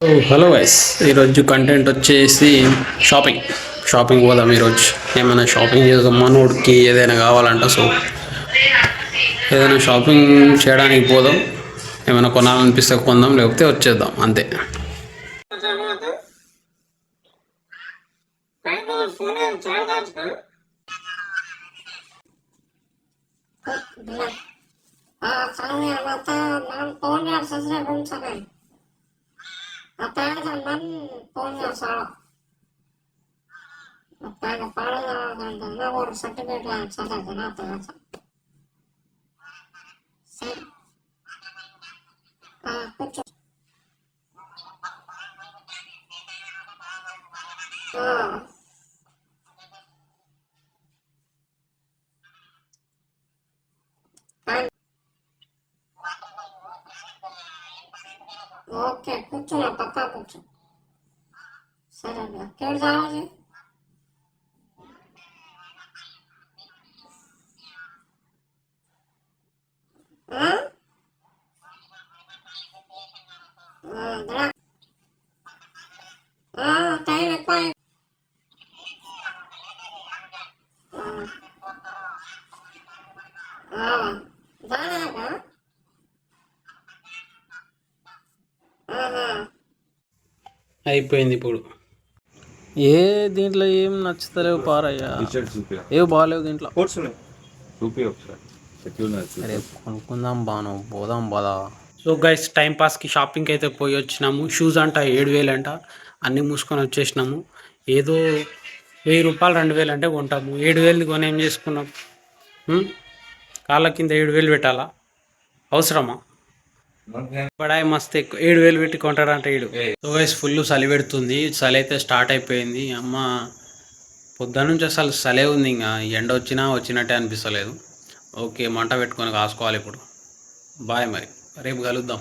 Hello guys ఈరోజు content వచ్చేసి shopping shopping పోదాం ఈరోజు. ఏమైనా షాపింగ్ చేద్దాం మనోడికి ఏదైనా కావాలంట సో ఏదైనా షాపింగ్ చేయడానికి పోదాం. ఏమైనా కొనాలనిపిస్తే కొందాం లేకపోతే వచ్చేద్దాం అంతే. Soalnya Katanya sampean punya salak. Katanya yang kandungnya urusan itu udah sadar kenapa ya. Si. Aku cek. Oh. Okay కూర్చున్నా పక్కా కూర్చో సరే ఎక్కడ కావాలి ఆ? ఆ, రా. ఆ, టైం ఎక్కువ అయింది. అయిపోయింది ఇప్పుడు. ఏ దీంట్లో ఏం నచ్చుతలేవు పారయ్యా. టీషర్ట్ చూపి ఏ బాగాలేవు దీంట్లో. అరే కొనుక్కుందాం బాను పోదాం బాదా సో గైస్ టైం పాస్కి షాపింగ్కి అయితే పోయి వచ్చినాము. షూస్ అంట ఏడు వేలు అంట. అన్నీ మూసుకొని వచ్చేసినాము. ఏదో వెయ్యి రూపాయలు రెండు వేలు అంటే కొంటాము. ఏడు వేలు కొని ఏం చేసుకున్నాం? హ్మ్? కాళ్ళ కింద ఏడు వేలు పెట్టాలా? అవసరమా? బడాయి మస్తు ఎక్కువ. ఏడు వేలు పెట్టి కొంటాడంట ఏడు సో గైస్ ఫుల్ చలి పెడుతుంది. చలి అయితే స్టార్ట్ అయిపోయింది. అమ్మ పొద్దున నుంచి అసలు చలే ఉంది ఇంకా. ఎండ వచ్చినా వచ్చినట్టే అనిపిస్తలేదు. ఓకే మంట పెట్టుకొని కాసుకోవాలి ఇప్పుడు. బాయ్ మరి. రేపు కలుద్దాం.